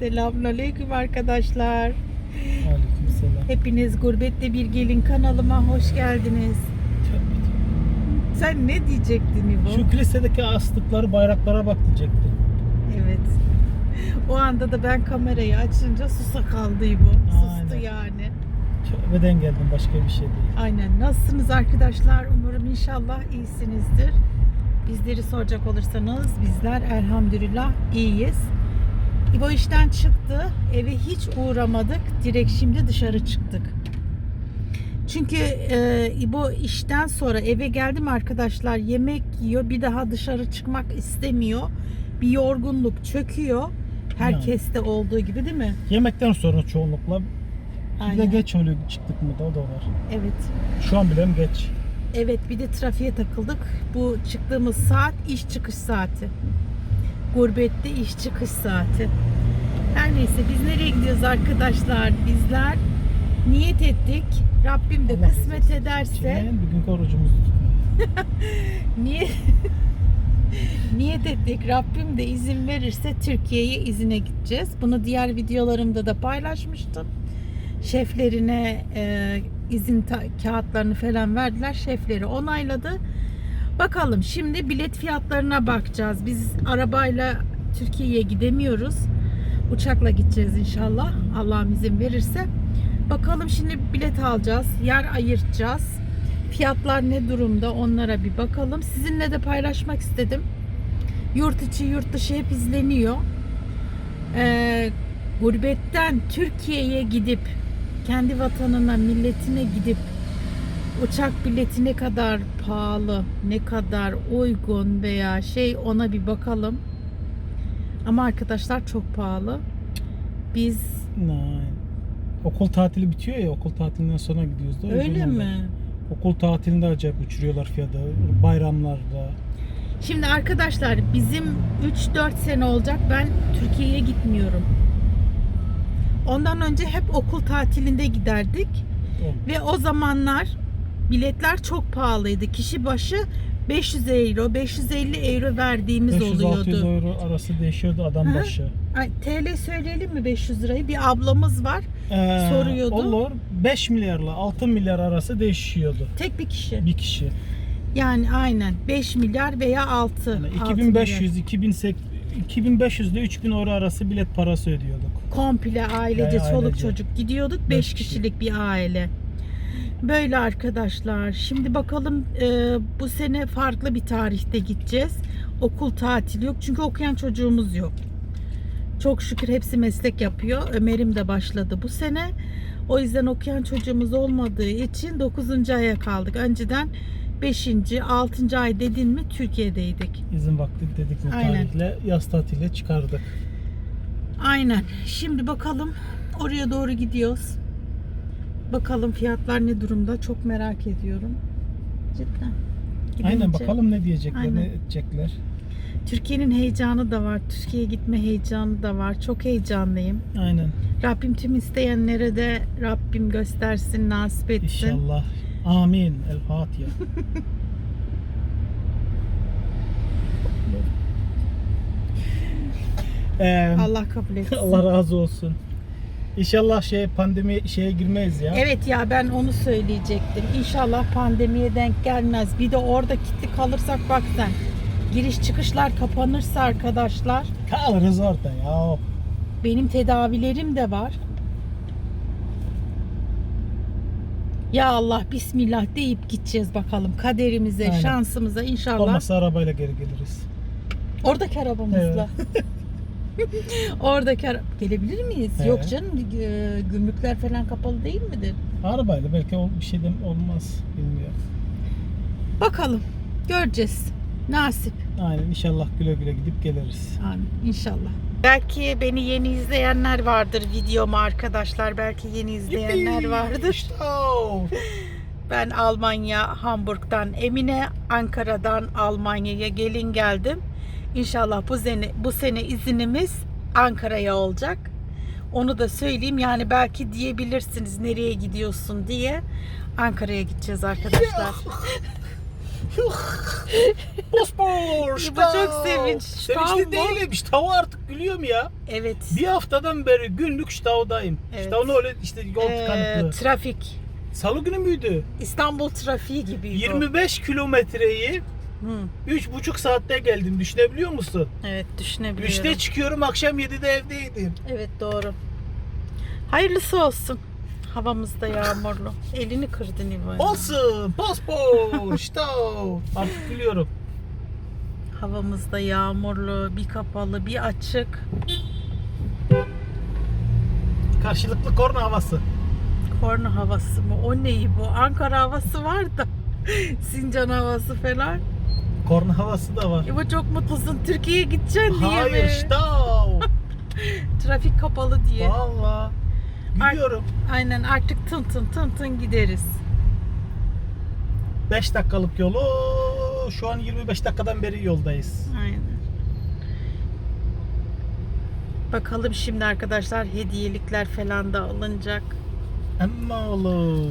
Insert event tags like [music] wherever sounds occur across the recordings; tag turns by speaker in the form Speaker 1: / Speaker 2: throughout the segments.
Speaker 1: Selamünaleyküm arkadaşlar.
Speaker 2: Aleykümselam.
Speaker 1: Hepiniz Gurbette Bir Gelin kanalıma hoş geldiniz. Sen ne diyecektin İbo?
Speaker 2: Şu kilisedeki astıkları bayraklara bak diyecektim.
Speaker 1: Evet. O anda da ben kamerayı açınca susa kaldı İbo. Sustu
Speaker 2: Aynen.
Speaker 1: yani.
Speaker 2: Tövbeden geldim başka bir şey değil.
Speaker 1: Aynen. Nasılsınız arkadaşlar? Umarım inşallah iyisinizdir. Bizleri soracak olursanız bizler elhamdülillah iyiyiz. İbo işten çıktı. Eve hiç uğramadık. Direkt şimdi dışarı çıktık. Çünkü e, İbo işten sonra eve geldim arkadaşlar yemek yiyor. Bir daha dışarı çıkmak istemiyor. Bir yorgunluk çöküyor. Herkeste olduğu gibi değil mi?
Speaker 2: Yemekten sonra çoğunlukla bir de
Speaker 1: Aynen.
Speaker 2: geç oluyor çıktık mı da o da var.
Speaker 1: Evet.
Speaker 2: Şu an bile geç.
Speaker 1: Evet bir de trafiğe takıldık. Bu çıktığımız saat iş çıkış saati. Gurbette iş çıkış saati. Her neyse biz nereye gidiyoruz arkadaşlar? Bizler niyet ettik. Rabbim de
Speaker 2: Allah
Speaker 1: kısmet
Speaker 2: razı
Speaker 1: ederse
Speaker 2: Şimdi bugün orucumuzu [laughs]
Speaker 1: niyet [laughs] niyet ettik. Rabbim de izin verirse Türkiye'ye izine gideceğiz. Bunu diğer videolarımda da paylaşmıştım. Şeflerine e, izin kağıtlarını falan verdiler. Şefleri onayladı. Bakalım şimdi bilet fiyatlarına bakacağız. Biz arabayla Türkiye'ye gidemiyoruz. Uçakla gideceğiz inşallah. Allah'ım izin verirse. Bakalım şimdi bilet alacağız. Yer ayırtacağız. Fiyatlar ne durumda onlara bir bakalım. Sizinle de paylaşmak istedim. Yurt içi yurt dışı hep izleniyor. Ee, gurbetten Türkiye'ye gidip kendi vatanına, milletine gidip uçak bileti ne kadar pahalı, ne kadar uygun veya şey ona bir bakalım. Ama arkadaşlar çok pahalı. Biz
Speaker 2: Nein. Okul tatili bitiyor ya okul tatilinden sonra gidiyoruz da. o
Speaker 1: öyle
Speaker 2: yüzden
Speaker 1: mi?
Speaker 2: Okul tatilinde acayip uçuruyorlar fiyatı. Bayramlarda.
Speaker 1: Şimdi arkadaşlar bizim 3-4 sene olacak ben Türkiye'ye gitmiyorum. Ondan önce hep okul tatilinde giderdik
Speaker 2: O-
Speaker 1: ve o zamanlar biletler çok pahalıydı. Kişi başı 500 euro, 550 euro verdiğimiz
Speaker 2: 500-600
Speaker 1: oluyordu.
Speaker 2: euro arası değişiyordu adam
Speaker 1: Hı.
Speaker 2: başı.
Speaker 1: Ay, TL söyleyelim mi 500 lirayı? Bir ablamız var.
Speaker 2: Ee,
Speaker 1: Soruyordu.
Speaker 2: Olur. 5 milyarla 6 milyar arası değişiyordu.
Speaker 1: Tek bir kişi.
Speaker 2: Bir kişi.
Speaker 1: Yani aynen 5 milyar veya 6.
Speaker 2: Yani
Speaker 1: 6
Speaker 2: 2500, 2800, 2500 ile 3000 euro arası bilet parası ödüyorduk.
Speaker 1: komple ailece,
Speaker 2: Yani
Speaker 1: çoluk
Speaker 2: ailece.
Speaker 1: çocuk gidiyorduk. 5
Speaker 2: Beş kişi.
Speaker 1: kişilik bir aile. Böyle arkadaşlar. Şimdi bakalım e, bu sene farklı bir tarihte gideceğiz. Okul tatili yok. Çünkü okuyan çocuğumuz yok. Çok şükür hepsi meslek yapıyor. Ömer'im de başladı bu sene. O yüzden okuyan çocuğumuz olmadığı için 9. aya kaldık. Önceden 5. 6. ay dedin mi Türkiye'deydik.
Speaker 2: İzin vakti dedik bu
Speaker 1: Aynen.
Speaker 2: tarihle yaz tatile çıkardık.
Speaker 1: Aynen. Şimdi bakalım oraya doğru gidiyoruz. Bakalım fiyatlar ne durumda çok merak ediyorum. Cidden.
Speaker 2: Aynen
Speaker 1: Gidince-
Speaker 2: bakalım ne diyecekler,
Speaker 1: Aynen.
Speaker 2: ne edecekler.
Speaker 1: Türkiye'nin heyecanı da var. Türkiye'ye gitme heyecanı da var. Çok heyecanlıyım.
Speaker 2: Aynen.
Speaker 1: Rabbim tüm isteyenlere de Rabbim göstersin, nasip etsin.
Speaker 2: İnşallah. Amin. El Fatiha. [laughs] Ee,
Speaker 1: Allah kabul etsin.
Speaker 2: Allah razı olsun. İnşallah şey pandemi şeye girmeyiz ya.
Speaker 1: Evet ya ben onu söyleyecektim. İnşallah pandemiye denk gelmez. Bir de orada kilitli kalırsak bak sen. Giriş çıkışlar kapanırsa arkadaşlar
Speaker 2: Kalırız orada ya.
Speaker 1: benim tedavilerim de var. Ya Allah bismillah deyip gideceğiz bakalım kaderimize,
Speaker 2: Aynen.
Speaker 1: şansımıza inşallah.
Speaker 2: Olmazsa arabayla geri geliriz.
Speaker 1: Oradaki arabamızla. [laughs] [laughs] Oradaki ara- gelebilir miyiz?
Speaker 2: Evet.
Speaker 1: Yok canım e, gümrükler falan kapalı değil midir?
Speaker 2: Arabayla belki ol- bir şey de olmaz bilmiyorum.
Speaker 1: Bakalım göreceğiz. Nasip.
Speaker 2: Aynen inşallah güle güle gidip geliriz.
Speaker 1: Amin. İnşallah. Belki beni yeni izleyenler vardır videomu arkadaşlar. Belki yeni izleyenler vardır. Ben Almanya, Hamburg'dan Emine, Ankara'dan Almanya'ya gelin geldim. İnşallah bu sene bu sene izinimiz Ankara'ya olacak. Onu da söyleyeyim. Yani belki diyebilirsiniz nereye gidiyorsun diye. Ankara'ya gideceğiz arkadaşlar.
Speaker 2: Bospor.
Speaker 1: Bu çok sevinç.
Speaker 2: Sevinçli değilim. Ştav'a artık gülüyorum ya.
Speaker 1: Evet.
Speaker 2: Bir haftadan beri günlük ştavdayım.
Speaker 1: Evet.
Speaker 2: Ştavın öyle işte yol
Speaker 1: Ee,
Speaker 2: tıkanıklığı.
Speaker 1: trafik.
Speaker 2: Salı günü müydü?
Speaker 1: İstanbul trafiği gibi.
Speaker 2: 25 kilometreyi
Speaker 1: Hı,
Speaker 2: 3,5 saatte geldim. Düşünebiliyor musun?
Speaker 1: evet düşünebiliyorum.
Speaker 2: 3'te çıkıyorum akşam 7'de evdeydim.
Speaker 1: Evet doğru. Hayırlısı olsun. Havamızda yağmurlu. Elini kırdın İbo.
Speaker 2: Olsun. Paspor. [laughs] Ştav. Artık gülüyorum.
Speaker 1: Havamızda yağmurlu, bir kapalı, bir açık.
Speaker 2: Karşılıklı korna havası.
Speaker 1: Korna havası mı? O neyi bu? Ankara havası var da. [laughs] Sincan havası falan.
Speaker 2: Korna havası da var.
Speaker 1: İbo çok mutlusun. Türkiye'ye gideceksin diye
Speaker 2: Hayır
Speaker 1: mi?
Speaker 2: ştav. [laughs]
Speaker 1: Trafik kapalı diye.
Speaker 2: Valla. Gülüyorum.
Speaker 1: Aynen artık tın tın tın tın gideriz.
Speaker 2: 5 dakikalık yolu şu an 25 dakikadan beri yoldayız.
Speaker 1: Aynen. Bakalım şimdi arkadaşlar hediyelikler falan da alınacak.
Speaker 2: Emma oğlu.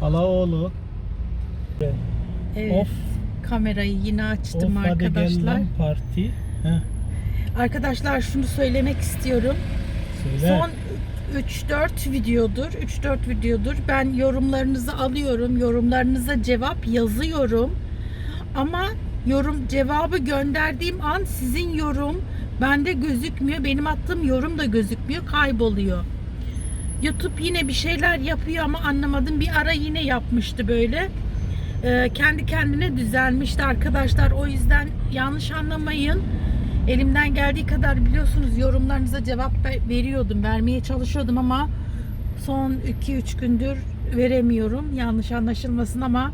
Speaker 2: Hala oğlu.
Speaker 1: Evet.
Speaker 2: Of.
Speaker 1: Kamerayı yine açtım
Speaker 2: Of
Speaker 1: arkadaşlar.
Speaker 2: lan parti. Heh,
Speaker 1: Arkadaşlar şunu söylemek istiyorum.
Speaker 2: söyle.
Speaker 1: Son 3-4 videodur. 3-4 videodur. Ben yorumlarınızı alıyorum. Yorumlarınıza cevap yazıyorum. Ama yorum cevabı gönderdiğim an sizin yorum bende gözükmüyor. Benim attığım yorum da gözükmüyor. Kayboluyor. YouTube yine bir şeyler yapıyor ama anlamadım. Bir ara yine yapmıştı böyle. Ee, kendi kendine düzelmişti arkadaşlar. O yüzden yanlış anlamayın. Elimden geldiği kadar biliyorsunuz yorumlarınıza cevap ver- veriyordum. Vermeye çalışıyordum ama son 2-3 gündür veremiyorum. Yanlış anlaşılmasın ama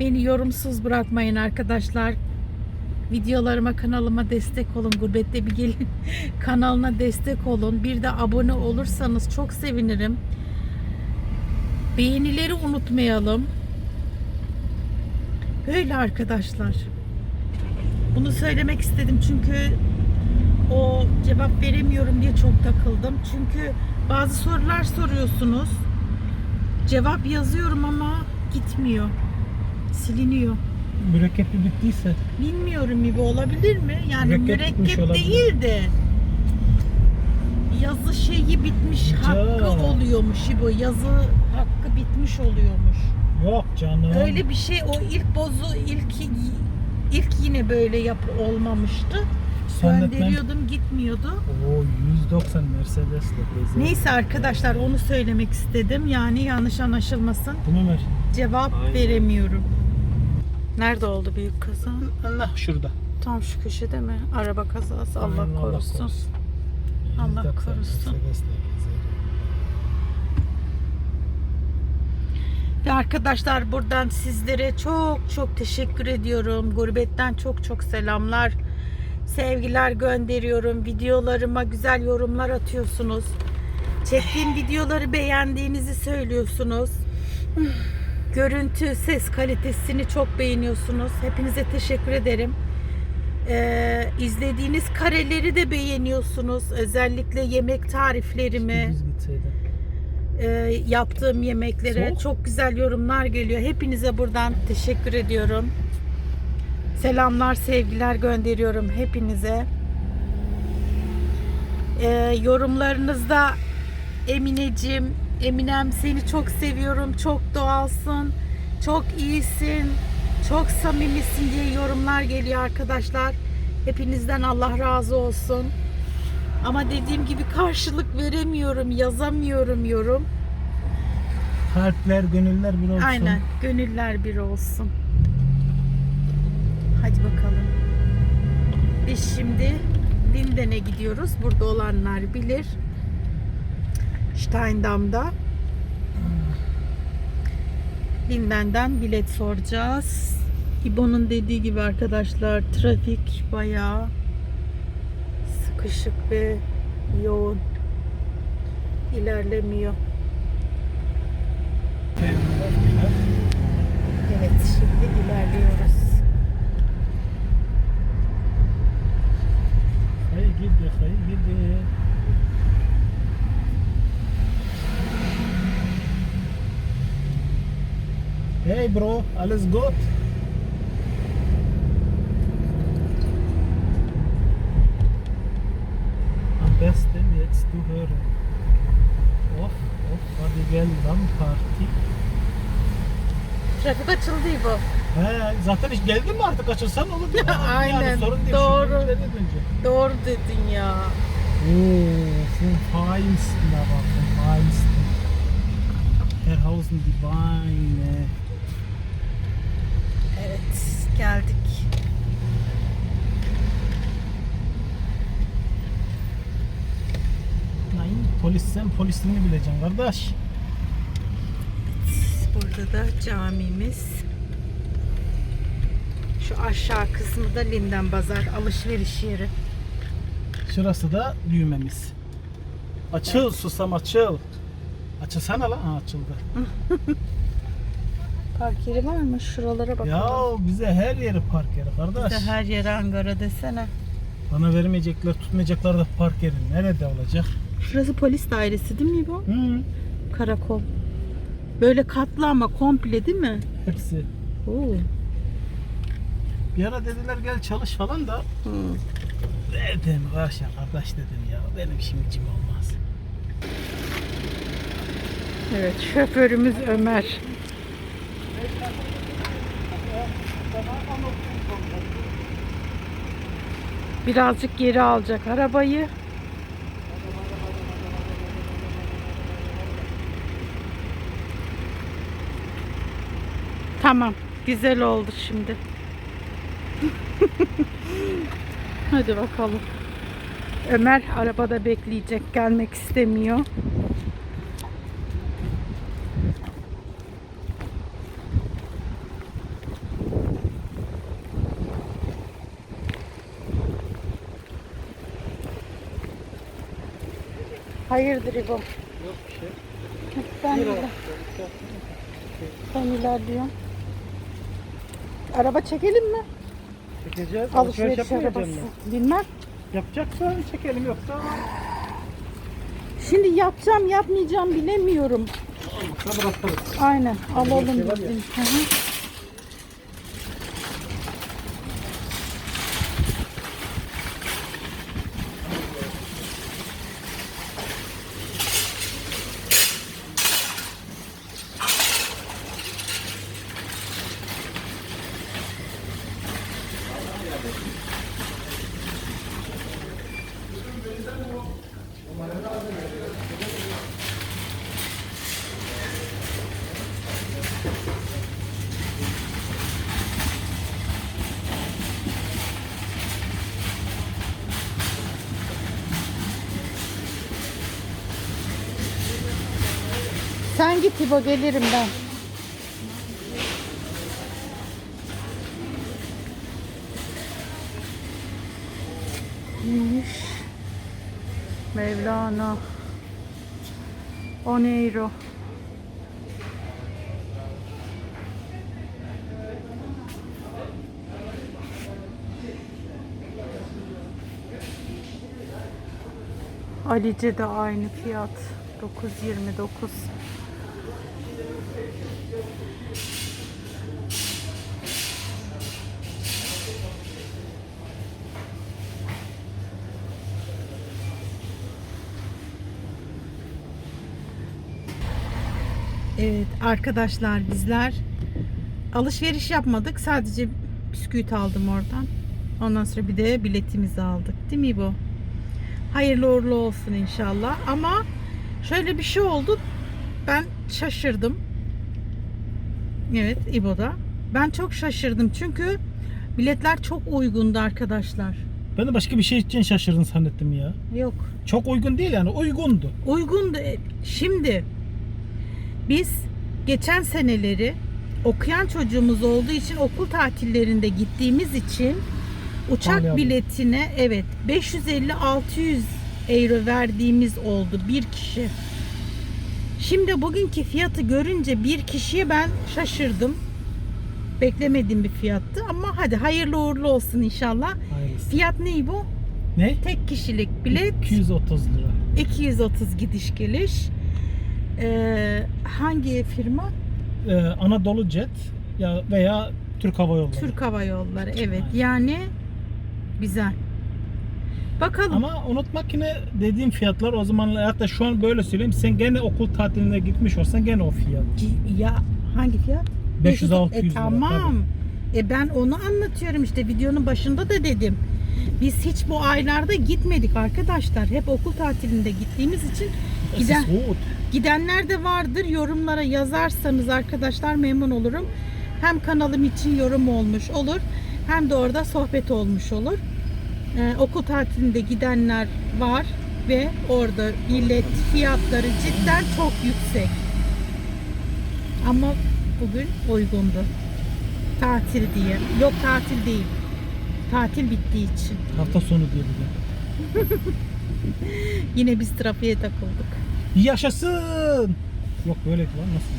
Speaker 1: beni yorumsuz bırakmayın arkadaşlar. Videolarıma, kanalıma destek olun. Gurbette bir gelin [laughs] kanalına destek olun. Bir de abone olursanız çok sevinirim. Beğenileri unutmayalım. Böyle arkadaşlar. Bunu söylemek istedim çünkü o cevap veremiyorum diye çok takıldım. Çünkü bazı sorular soruyorsunuz. Cevap yazıyorum ama gitmiyor. Siliniyor.
Speaker 2: Mürekkebi bittiyse.
Speaker 1: Bilmiyorum gibi olabilir mi? Yani
Speaker 2: Mürekkep
Speaker 1: mürekkep, değil de yazı şeyi bitmiş hakkı
Speaker 2: Ca.
Speaker 1: oluyormuş bu. Yazı hakkı bitmiş oluyormuş.
Speaker 2: Yok canım.
Speaker 1: Öyle bir şey o ilk bozu ilk ilk yine böyle yap olmamıştı. Gönderiyordum gitmiyordu.
Speaker 2: Oo 190 Mercedes de
Speaker 1: Neyse arkadaşlar onu söylemek istedim. Yani yanlış anlaşılmasın.
Speaker 2: Bu Ömer.
Speaker 1: Cevap
Speaker 2: Aynen.
Speaker 1: veremiyorum. Nerede oldu büyük kaza?
Speaker 2: Allah şurada.
Speaker 1: Tam şu köşede mi? Araba kazası. Allah
Speaker 2: Aynen,
Speaker 1: korusun. Allah
Speaker 2: 190
Speaker 1: korusun.
Speaker 2: Mercedes de
Speaker 1: Ve arkadaşlar buradan sizlere çok çok teşekkür ediyorum. Gurbetten çok çok selamlar. Sevgiler gönderiyorum. Videolarıma güzel yorumlar atıyorsunuz. Çektiğim videoları beğendiğinizi söylüyorsunuz. Görüntü, ses kalitesini çok beğeniyorsunuz. Hepinize teşekkür ederim. Ee, izlediğiniz kareleri de beğeniyorsunuz. Özellikle yemek tariflerimi. E, yaptığım yemeklere
Speaker 2: Soğuk.
Speaker 1: çok güzel yorumlar geliyor. Hepinize buradan teşekkür ediyorum. Selamlar, sevgiler gönderiyorum hepinize. E, yorumlarınızda Emineciğim, Eminem seni çok seviyorum, çok doğalsın, çok iyisin, çok samimisin diye yorumlar geliyor arkadaşlar. Hepinizden Allah razı olsun. Ama dediğim gibi karşılık veremiyorum, yazamıyorum yorum.
Speaker 2: Kalpler, gönüller bir olsun.
Speaker 1: Aynen, gönüller bir olsun. Hadi bakalım. Biz şimdi Linden'e gidiyoruz. Burada olanlar bilir. Steindamm'da. Linden'den bilet soracağız. İbo'nun dediği gibi arkadaşlar trafik bayağı sıkışık ve yoğun. İlerlemiyor. Evet, şimdi ilerliyoruz.
Speaker 2: Hayır gidi, hayır gidi. Hey bro, alles gut? Besten jetzt du hören. Of, of, hadi gel lan parti.
Speaker 1: Trafik açıldı İbo.
Speaker 2: He, zaten hiç geldin mi artık açılsan olur. [laughs]
Speaker 1: Aynen,
Speaker 2: Yani sorun değil.
Speaker 1: doğru.
Speaker 2: Günlerden önce.
Speaker 1: Doğru dedin ya.
Speaker 2: Oo, vom Feinsten aber, vom Feinsten. Herrhausen die Weine.
Speaker 1: Evet geldik.
Speaker 2: Nein, polis sen polisliğini bileceksin kardeş.
Speaker 1: Burada da camimiz. Şu aşağı kısmı da Linden Bazar alışveriş yeri.
Speaker 2: Şurası da düğmemiz. Açıl susam açıl. Açılsana lan. Ha, açıldı. [laughs]
Speaker 1: Park yeri var mı? Şuralara bakalım.
Speaker 2: Ya bize her yeri park yeri kardeş.
Speaker 1: Bize her yere Ankara desene.
Speaker 2: Bana vermeyecekler, tutmayacaklar da park yeri. Nerede olacak?
Speaker 1: Şurası polis dairesi değil mi bu?
Speaker 2: Hı,
Speaker 1: Karakol. Böyle katlı ama komple değil mi?
Speaker 2: hepsi.
Speaker 1: Oo.
Speaker 2: Bir ara dediler gel çalış falan da
Speaker 1: Hı.
Speaker 2: dedim kardeş ya kardeş dedim ya benim işim gücüm olmaz.
Speaker 1: Evet şoförümüz Ömer. Birazcık geri alacak arabayı. Tamam. Güzel oldu şimdi. [laughs] Hadi bakalım. Ömer arabada bekleyecek. Gelmek istemiyor. Hayırdır İbo?
Speaker 2: Yok bir şey.
Speaker 1: Ben, ben ilerliyorum. Araba çekelim mi?
Speaker 2: Çekeceğiz.
Speaker 1: Alışveriş arabası. Bilmem.
Speaker 2: Yapacaksa çekelim yoksa
Speaker 1: Şimdi yapacağım yapmayacağım bilemiyorum.
Speaker 2: yoksa bırakırız.
Speaker 1: Aynen alalım
Speaker 2: şey ya.
Speaker 1: dedim. Hı hı. Sen git İbo gelirim ben. Neymiş? Mevlana. 10 euro. Alice de aynı fiyat. 9.29. Evet arkadaşlar bizler alışveriş yapmadık. Sadece bisküvit aldım oradan. Ondan sonra bir de biletimizi aldık. Değil mi bu? Hayırlı uğurlu olsun inşallah. Ama şöyle bir şey oldu. Ben şaşırdım. Evet İbo'da. Ben çok şaşırdım çünkü biletler çok uygundu arkadaşlar.
Speaker 2: Ben de başka bir şey için şaşırdın zannettim ya.
Speaker 1: Yok
Speaker 2: Çok uygun değil yani uygundu.
Speaker 1: uygundu. Şimdi biz geçen seneleri okuyan çocuğumuz olduğu için okul tatillerinde gittiğimiz için uçak biletine evet 550-600 euro verdiğimiz oldu bir kişi. Şimdi bugünkü fiyatı görünce bir kişiye ben şaşırdım. Beklemediğim bir fiyattı ama hadi hayırlı uğurlu olsun inşallah.
Speaker 2: Hayırlısı.
Speaker 1: Fiyat ne bu?
Speaker 2: Ne?
Speaker 1: Tek kişilik bilet
Speaker 2: 230 lira.
Speaker 1: 230 gidiş geliş. Ee, hangi firma?
Speaker 2: e, Anadolu Jet ya veya Türk Hava Yolları.
Speaker 1: Türk Hava Yolları evet.
Speaker 2: Aynen.
Speaker 1: Yani güzel. Bakalım.
Speaker 2: Ama unutmak yine dediğim fiyatlar o zaman hatta şu an böyle söyleyeyim sen gene okul tatiline gitmiş olsan gene o fiyat.
Speaker 1: Ya hangi fiyat?
Speaker 2: 500-600
Speaker 1: E,
Speaker 2: lira,
Speaker 1: tamam. E ben onu anlatıyorum işte videonun başında da dedim. Biz hiç bu aylarda gitmedik arkadaşlar. Hep okul tatilinde gittiğimiz için giden gidenler de vardır. Yorumlara yazarsanız arkadaşlar memnun olurum. Hem kanalım için yorum olmuş olur. Hem de orada sohbet olmuş olur. Ee, okul tatilinde gidenler var ve orada bilet fiyatları cidden çok yüksek. Ama bugün uygundu. Tatil diye. Yok tatil değil. Tatil bittiği için.
Speaker 2: Hafta sonu diye bugün. [laughs]
Speaker 1: Yine biz trafiğe takıldık.
Speaker 2: Yaşasın. Yok böyle lan nasıl?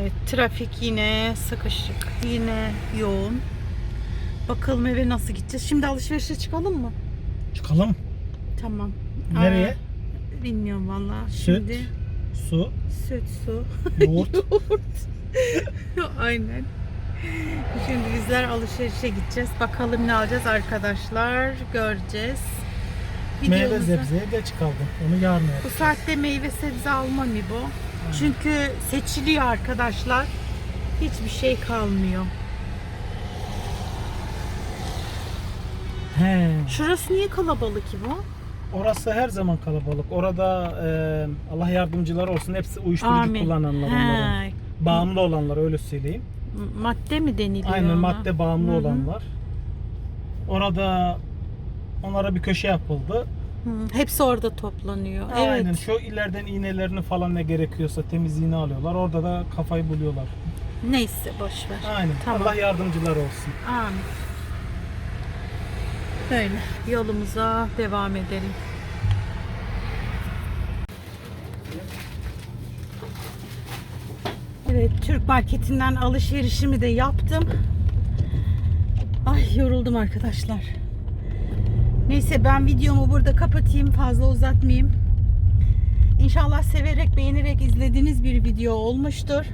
Speaker 1: Evet trafik yine sıkışık. Yine yoğun. Bakalım eve nasıl gideceğiz. Şimdi alışverişe çıkalım mı?
Speaker 2: Çıkalım.
Speaker 1: Tamam.
Speaker 2: Nereye?
Speaker 1: Aa, bilmiyorum valla. Şimdi
Speaker 2: su,
Speaker 1: süt, su.
Speaker 2: yoğurt. [laughs] [laughs]
Speaker 1: Aynen. Şimdi bizler alışverişe gideceğiz. Bakalım ne alacağız arkadaşlar. Göreceğiz.
Speaker 2: Meyve sebzeye geç kaldım. Onu yarın
Speaker 1: Bu saatte meyve sebze alma mı bu? Çünkü seçiliyor arkadaşlar. Hiçbir şey kalmıyor.
Speaker 2: He.
Speaker 1: Şurası niye kalabalık ki bu?
Speaker 2: Orası her zaman kalabalık. Orada e, Allah yardımcıları olsun. Hepsi uyuşturucu kullananlar onların.
Speaker 1: He,
Speaker 2: Bağımlı olanlar öyle söyleyeyim.
Speaker 1: madde mi deniliyor
Speaker 2: Aynen
Speaker 1: ona?
Speaker 2: madde bağımlı
Speaker 1: Hı hı.
Speaker 2: olanlar. Orada onlara bir köşe yapıldı.
Speaker 1: Hı, hepsi orada toplanıyor.
Speaker 2: Aynen
Speaker 1: Evet.
Speaker 2: şu ileriden iğnelerini falan ne gerekiyorsa temizliğini alıyorlar. Orada da kafayı buluyorlar.
Speaker 1: Neyse boş ver.
Speaker 2: Aynen.
Speaker 1: Tamam.
Speaker 2: Allah yardımcılar olsun.
Speaker 1: Amin. Böyle yolumuza devam edelim. Evet Türk marketinden alışverişimi de yaptım. Ay yoruldum arkadaşlar. Neyse ben videomu burada kapatayım fazla uzatmayayım. İnşallah severek beğenerek izlediğiniz bir video olmuştur.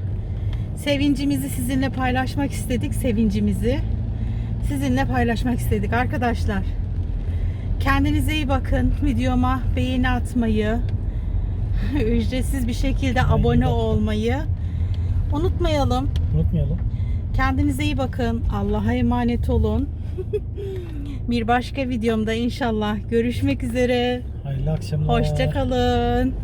Speaker 1: Sevincimizi sizinle paylaşmak istedik sevincimizi sizinle paylaşmak istedik arkadaşlar. Kendinize iyi bakın. Videoma beğeni atmayı, [laughs] ücretsiz bir şekilde abone olmayı unutmayalım.
Speaker 2: Unutmayalım.
Speaker 1: Kendinize iyi bakın. Allah'a emanet olun. [laughs] bir başka videomda inşallah görüşmek üzere.
Speaker 2: Hayırlı akşamlar.
Speaker 1: Hoşça kalın.